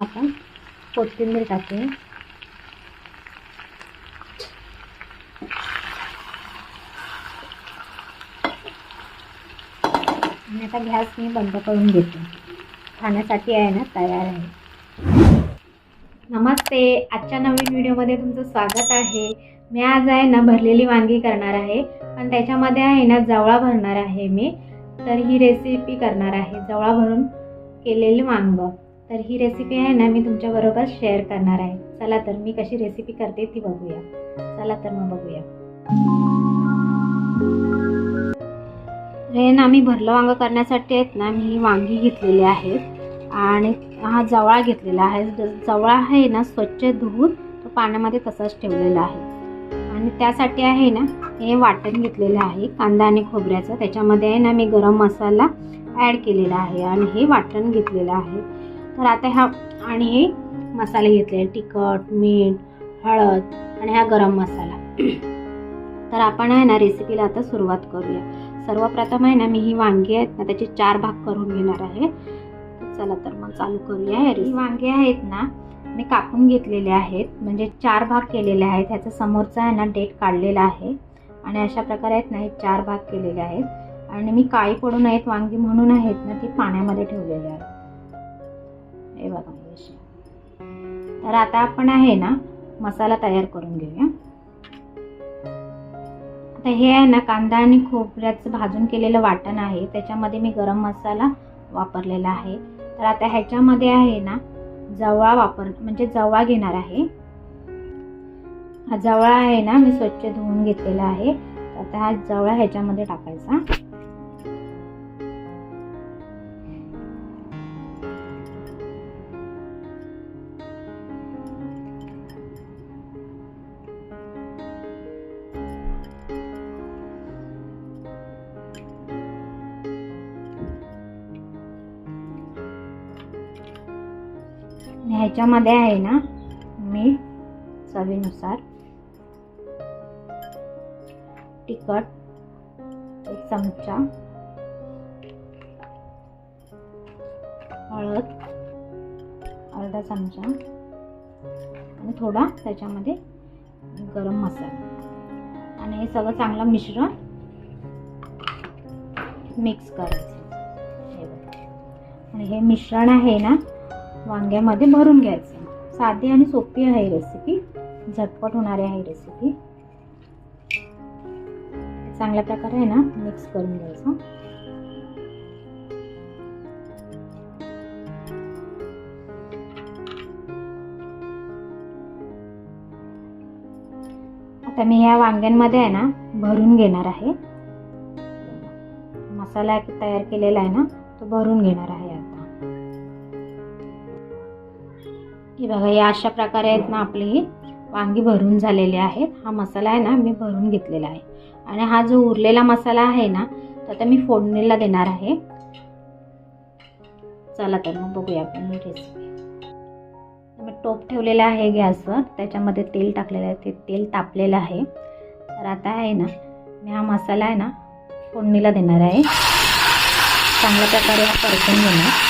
आपण कोथिंबीर टाकूया आणि आता गॅस मी बंद करून घेते. खाण्यासाठी आहे ना तयार आहे. नमस्ते आजच्या नवीन व्हिडिओमध्ये तुमचं स्वागत आहे. मी आज आहे ना भरलेली वांगी करणार आहे. पण त्याच्यामध्ये आहे ना जवळा भरणार आहे मी. तर ही रेसिपी करणार आहे जवळा भरून केलेली वांग. तर ही रेसिपी आहे ना मी तुमच्याबरोबर शेअर करणार आहे. चला तर मी कशी रेसिपी करते ती बघूया. चला तर मग बघूया. हे ना मी भरलं वांग करण्यासाठी आहेत ना मी ही वांगी घेतलेली आहेत आणि हा जवळा घेतलेला आहे. जवळा आहे ना स्वच्छ धुवून तो पाण्यामध्ये तसाच ठेवलेला आहे. आणि त्यासाठी आहे ना हे वाटण घेतलेलं आहे कांदा आणि खोबऱ्याचं. त्याच्यामध्ये आहे ना मी गरम मसाला ॲड केलेला आहे. आणि हे वाटण घेतलेलं आहे. तर आता ह्या आणि हे मसाले घेतलेले तिखट मीठ हळद आणि हा गरम मसाला. तर आपण आहे ना रेसिपीला आता सुरुवात करूया. सर्वप्रथम आहे ना मी ही वांगी आहेत ना त्याचे चार भाग करून घेणार आहे. चला तर मग चालू करूया ही वांगी आहेत ना मी कापून घेतलेले आहेत. म्हणजे चार भाग केलेले आहेत. ह्याचा समोरचा आहे ना डेट काढलेला आहे. आणि अशा प्रकारे आहेत ना हे चार भाग केलेले आहेत. आणि मी काळी पडून आहेत वांगी म्हणून आहेत ना ती पाण्यामध्ये ठेवलेली आहेत. हे बघा अशी. तर आता आपण आहे ना मसाला तयार करून घेऊया. आता हे आहे ना कांदा आणि खोबऱ्याचं भाजून केलेलं वाटण आहे. त्याच्यामध्ये मी गरम मसाला वापरलेला आहे. तर आता ह्याच्यामध्ये आहे ना जवळा वापर म्हणजे जवळा घेणार आहे. हा जवळा आहे ना मी स्वच्छ धुवून घेतलेला आहे. आता हा जवळा ह्याच्यामध्ये टाकायचा. आणि ह्याच्यामध्ये आहे ना मीठ चवीनुसार तिखट एक चमचा हळद अर्धा चमचा आणि थोडा त्याच्यामध्ये गरम मसाला. आणि हे सगळं चांगलं मिश्रण मिक्स करायचं आणि हे मिश्रण आहे ना वांग्यामध्ये भरून घ्यायचं. साधी आणि सोपी आहे रेसिपी झटपट होणारी आहे रेसिपी चांगल्या प्रकारे आहे ना मिक्स करून घ्यायचं. आता मी ह्या वांग्यांमध्ये आहे ना भरून घेणार आहे. मसाला तयार केलेला आहे ना तो भरून घेणार आहे. हे बघा या अशा प्रकारे आहेत ना आपली वांगी भरून झालेली आहेत. हा मसाला आहे ना मी भरून घेतलेला आहे. आणि हा जो उरलेला मसाला आहे ना तो आता मी फोडणीला देणार आहे. चला तर मग बघूया आपण रेसिपी मी टोप ठेवलेला आहे गॅसवर. त्याच्यामध्ये तेल टाकलेलं आहे. ते तेल तापलेलं आहे. तर आता आहे ना मी हा मसाला आहे ना फोडणीला देणार आहे. चांगल्या प्रकारे हा परतून घेणार.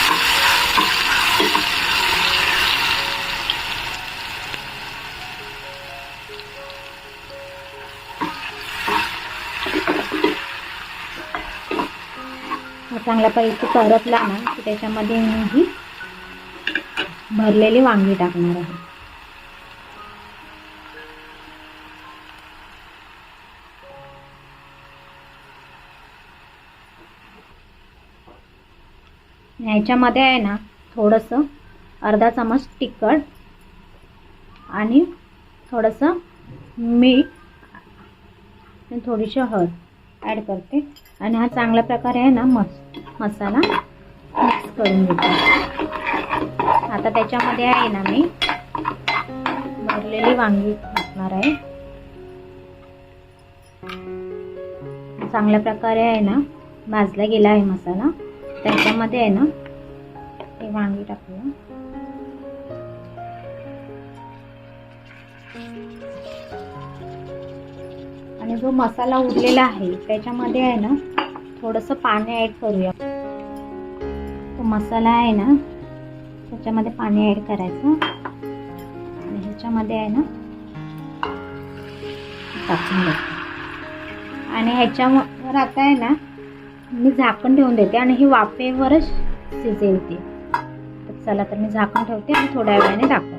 चांगल्यापैकी परतला ना की त्याच्यामध्ये मी ही भरलेली वांगी टाकणार आहे. ह्याच्यामध्ये आहे ना थोडंसं अर्धा चमच तिखट आणि थोडंसं मीठ आणि थोडीशी हळद. ॲड करते. आणि हा चांगल्या प्रकारे आहे ना मस मसाला मिक्स करून घेते. आता त्याच्यामध्ये आहे ना मी भरलेली वांगी टाकणार आहे. चांगल्या प्रकारे आहे ना भाजला गेला आहे मसाला. त्याच्यामध्ये आहे ना हे वांगी टाकूया. आणि जो मसाला उरलेला आहे त्याच्यामध्ये आहे ना थोडंसं पाणी ॲड करूया. तो मसाला आहे ना त्याच्यामध्ये पाणी ॲड करायचं. आणि ह्याच्यामध्ये आहे ना टाकून द्यायचं आणि ह्याच्यावर आता आहे ना मी झाकण ठेवून देते आणि ही वाफेवरच शिजेल ती तर चला तर मी झाकण ठेवते आणि थोड्या वेळाने दाखवते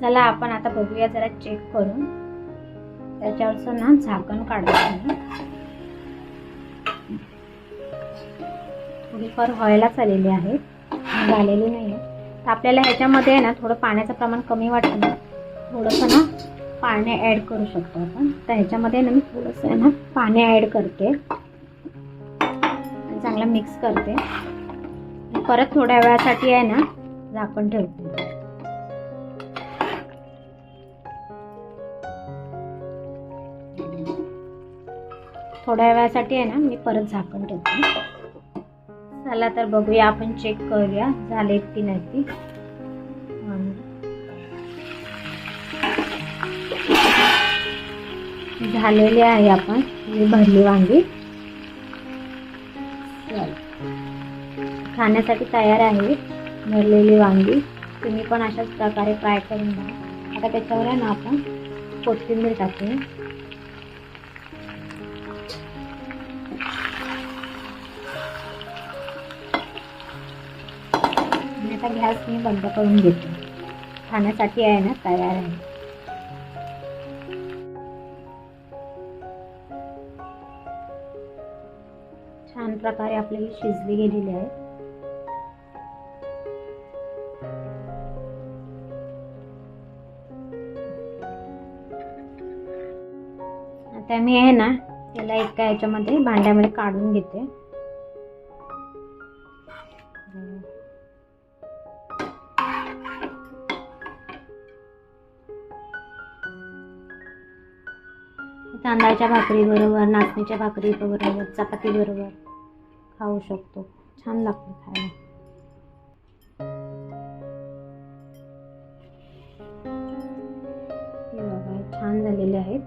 चला आपण आता बघूया जरा चेक करून. त्याच्यावरचं ना झाकण काढायचं थोडीफार व्हायलाच आलेली आहे. झालेली नाही आहे तर आपल्याला ह्याच्यामध्ये आहे ना थोडं पाण्याचं प्रमाण कमी वाटतं. ना थोडंसं ना पाणी ॲड करू शकतो आपण. तर ह्याच्यामध्ये ना मी थोडंसं आहे ना पाणी ॲड करते. आणि चांगलं मिक्स करते. परत थोड्या वेळासाठी आहे ना झाकण ठेवते. थोड्या वेळासाठी आहे ना मी परत झाकण ठेवते. चला तर बघूया आपण चेक करूया झालेत की नाही ती. झालेली आहे आपण ही भरली वांगी. खाण्यासाठी तयार आहे भरलेली वांगी. तुम्ही पण अशाच प्रकारे ट्राय करून बघा. आता त्याच्यावर आहे ना आपण कोथिंबीर टाकूया. आता गॅस मी बंद करून घेते. खाण्यासाठी आहे ना तयार आहे. छान प्रकारे आपली शिजली गेलेली आहे. आता मी आहे ना त्याला एका याच्यामध्ये भांड्यामध्ये काढून घेते. तांदळाच्या भाकरीबरोबर नाचणीच्या भाकरीबरोबर चपातीबरोबर खाऊ शकतो. छान लागतं खायला. छान झालेले आहेत.